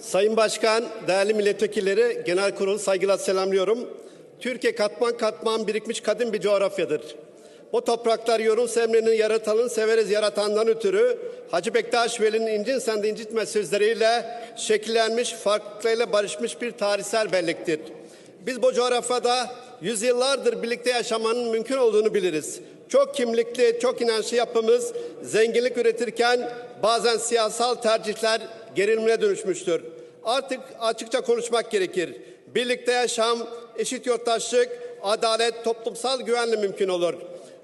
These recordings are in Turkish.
Sayın Başkan, değerli milletvekilleri, genel kurulu saygıyla selamlıyorum. Türkiye katman katman birikmiş kadim bir coğrafyadır. Bu topraklar yorum semrinin yaratanın severiz yaratandan ötürü Hacı Bektaş Veli'nin incin sende incitme sözleriyle şekillenmiş, farklılıklarıyla barışmış bir tarihsel bellektir. Biz bu coğrafyada yüzyıllardır birlikte yaşamanın mümkün olduğunu biliriz. Çok kimlikli, çok inançlı yapımız zenginlik üretirken bazen siyasal tercihler gerilimine dönüşmüştür. Artık açıkça konuşmak gerekir. Birlikte yaşam, eşit yurttaşlık, adalet, toplumsal güvenle mümkün olur.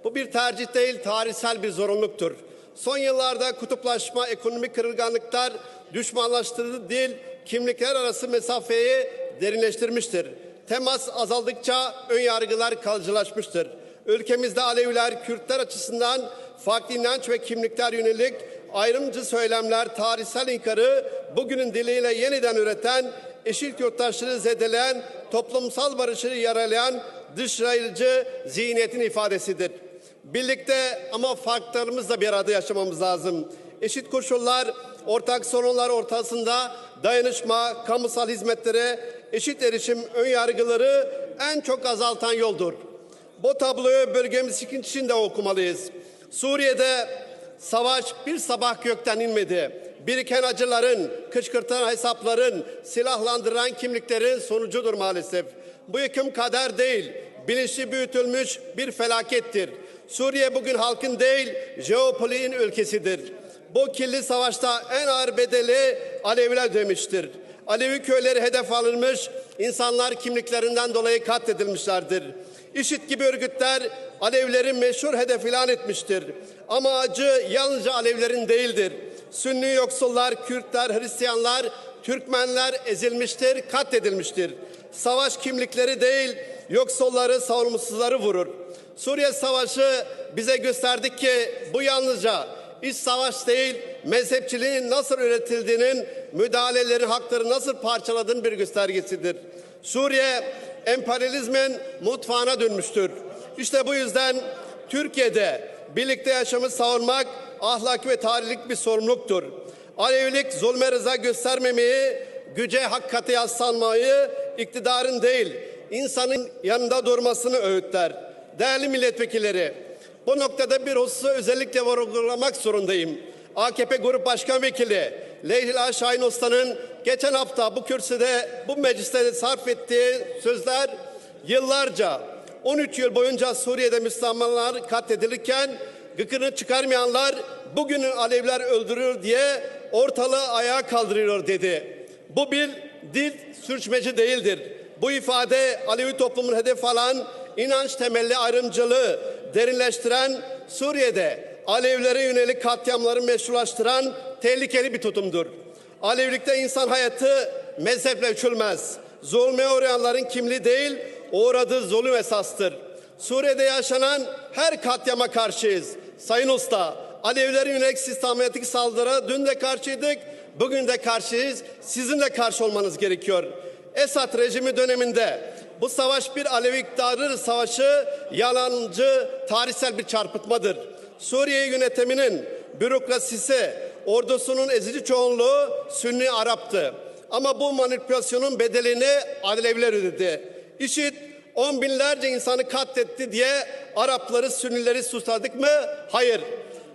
Bu bir tercih değil, tarihsel bir zorunluluktur. Son yıllarda kutuplaşma, ekonomik kırılganlıklar düşmanlaştırdığı dil, kimlikler arası mesafeyi derinleştirmiştir. Temas azaldıkça ön yargılar kalıcılaşmıştır. Ülkemizde Aleviler, Kürtler açısından farklı inanç ve kimlikler yönelik ayrımcı söylemler, tarihsel inkarı bugünün diliyle yeniden üreten, eşit yurttaşları zedeleyen, toplumsal barışı yaralayan dışlayıcı zihniyetin ifadesidir. Birlikte ama farklarımızla bir arada yaşamamız lazım. Eşit koşullar, ortak sorunlar ortasında dayanışma, kamusal hizmetlere eşit erişim ön yargıları en çok azaltan yoldur. Bu tabloyu bölgemiz için de okumalıyız. Suriye'de savaş bir sabah gökten inmedi. Biriken acıların, kışkırtan hesapların, silahlandıran kimliklerin sonucudur maalesef. Bu yıkım kader değil, bilinçli büyütülmüş bir felakettir. Suriye bugün halkın değil, jeopolitiğin ülkesidir. Bu kirli savaşta en ağır bedeli Aleviler demiştir. Alevi köyleri hedef alınmış, insanlar kimliklerinden dolayı katledilmişlerdir. İşit gibi örgütler Alevlerin meşhur hedef ilan etmiştir. Ama yalnızca Alevlerin değildir. Sünni yoksullar, Kürtler, Hristiyanlar, Türkmenler ezilmiştir, katledilmiştir. Savaş kimlikleri değil, yoksulları, savunmasızları vurur. Suriye Savaşı bize gösterdi ki bu yalnızca iç savaş değil, mezhepçiliğin nasıl üretildiğinin, müdahalelerin hakları nasıl parçaladığının bir göstergesidir. Suriye emperyalizmin mutfağına dönmüştür. İşte bu yüzden Türkiye'de birlikte yaşamı savunmak ahlaki ve tarihlik bir sorumluluktur. Alevilik zulme rıza göstermemeyi, güce hakikate yaslanmayı iktidarın değil, insanın yanında durmasını öğütler. Değerli milletvekilleri, bu noktada bir hususu özellikle vurgulamak zorundayım. AKP Grup Başkan Vekili Leyla Şahin Usta'nın geçen hafta bu kürsüde, bu mecliste sarf ettiği sözler yıllarca 13 yıl boyunca Suriye'de Müslümanlar katledilirken gıkını çıkarmayanlar bugünün Alevler öldürüyor diye ortalığı ayağa kaldırıyor dedi. Bu bir dil sürçmeci değildir. Bu ifade Alevi toplumun hedef alan inanç temelli ayrımcılığı derinleştiren Suriye'de Alevlere yönelik katliamları meşrulaştıran tehlikeli bir tutumdur. Alevilikte insan hayatı mezheple ölçülmez. Zulme uğrayanların kimliği değil, uğradığı zulüm esastır. Suriye'de yaşanan her katliama karşıyız. Sayın Usta, Alevilere yönelik sistematik saldırı dün de karşıydık, bugün de karşıyız. Sizin de karşı olmanız gerekiyor. Esad rejimi döneminde bu savaş bir Alevi iktidarı savaşı yalancı tarihsel bir çarpıtmadır. Suriye yönetiminin bürokrasisi, ordusunun ezici çoğunluğu Sünni Arap'tı. Ama bu manipülasyonun bedelini Aleviler ödedi. İşit on binlerce insanı katletti diye Arapları, Sünnileri susladık mı? Hayır.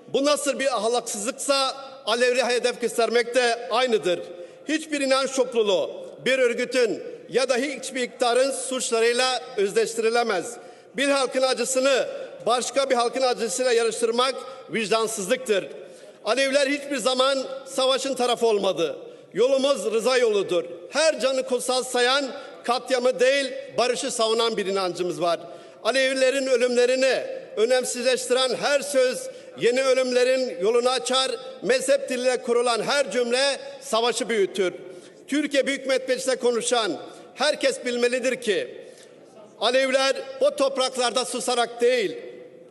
Bu nasıl bir ahlaksızlıksa Alevi hedef göstermek de aynıdır. Hiçbir inanç topluluğu, bir örgütün ya da hiçbir iktidarın suçlarıyla özdeştirilemez. Bir halkın acısını başka bir halkın acısıyla yarıştırmak vicdansızlıktır. Aleviler hiçbir zaman savaşın tarafı olmadı. Yolumuz rıza yoludur. Her canı kutsal sayan katliamı değil barışı savunan bir inancımız var. Alevilerin ölümlerini önemsizleştiren her söz yeni ölümlerin yolunu açar. Mezhep diliyle kurulan her cümle savaşı büyütür. Türkiye Büyük Millet Meclisi'nde konuşan herkes bilmelidir ki Aleviler o topraklarda susarak değil,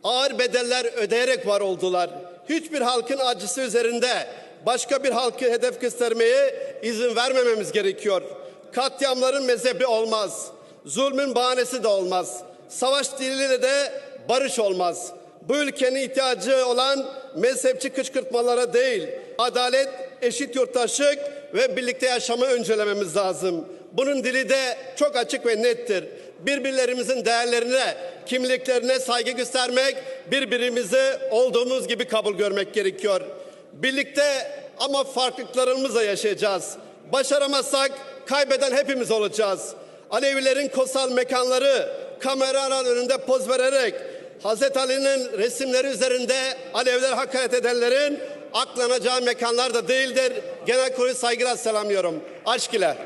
ağır bedeller ödeyerek var oldular. Hiçbir halkın acısı üzerinde başka bir halkı hedef göstermeye izin vermememiz gerekiyor. Katliamların mezhebi olmaz. Zulmün bahanesi de olmaz. Savaş diliyle de barış olmaz. Bu ülkenin ihtiyacı olan mezhepçi kışkırtmalara değil, adalet, eşit yurttaşlık, ve birlikte yaşamı öncelememiz lazım. Bunun dili de çok açık ve nettir. Birbirlerimizin değerlerine, kimliklerine saygı göstermek, birbirimizi olduğumuz gibi kabul görmek gerekiyor. Birlikte ama farklılıklarımızla yaşayacağız. Başaramazsak kaybeden hepimiz olacağız. Alevilerin kutsal mekanları kameralar önünde poz vererek Hazreti Ali'nin resimleri üzerinde Aleviler hakaret edenlerin aklanacağı mekanlar da değildir. Genel kurulu saygıyla selamlıyorum. Aşk ile.